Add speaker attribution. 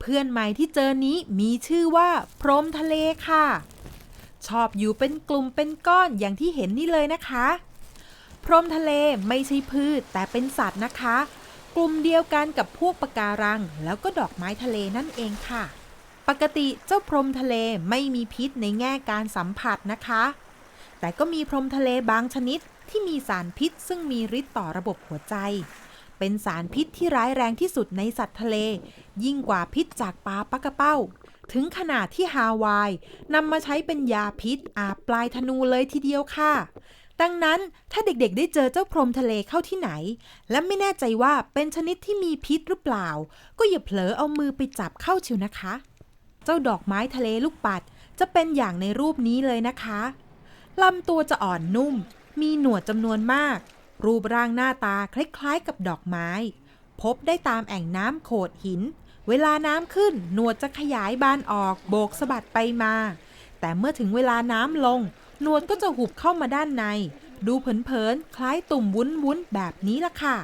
Speaker 1: เพื่อนใหม่ที่เจอนี้มีชื่อว่า พรมทะเลค่ะ ชอบอยู่เป็นกลุ่มเป็นก้อนอย่างที่เห็นนี่เลยนะคะ พรมทะเลไม่ใช่พืชแต่เป็นสัตว์นะคะ กลุ่มเดียวกันกับพวกปะการัง แล้วก็ดอกไม้ทะเลนั่นเองค่ะ ปกติเจ้าพรมทะเลไม่มีพิษในแง่การสัมผัสนะคะ แต่ก็มีพรมทะเลบางชนิดที่มีสารพิษซึ่งมีฤทธิ์ต่อระบบหัวใจ เป็นสารพิษที่ร้ายแรงที่สุดในสัตว์ทะเล ยิ่งกว่าพิษจากปลาปักกระเป้า ถึงขนาดที่ฮาวายนำมาใช้เป็นยาพิษอาบปลายธนูเลยทีเดียวค่ะ ดังนั้นถ้าเด็กๆ ได้เจอเจ้าพรมทะเลเข้าที่ไหน และไม่แน่ใจว่าเป็นชนิดที่มีพิษหรือเปล่า ก็อย่าเผลอเอามือไปจับเข้าเชียวนะคะ เจ้าดอกไม้ทะเลลูกปัดจะเป็นอย่างในรูปนี้เลยนะคะลำตัวจะอ่อนนุ่ม มีหนวดจำนวนมาก รูปร่างหน้าตาคล้ายๆกับดอกไม้ พบได้ตามแอ่งน้ำโขดหิน เวลาน้ำขึ้นหนวดจะขยายบานออกโบกสะบัดไปมา แต่เมื่อถึงเวลาน้ำลง หนวดก็จะหุบเข้ามาด้านใน ดูเผินๆคล้ายตุ่มวุ้นๆแบบนี้ล่ะค่ะ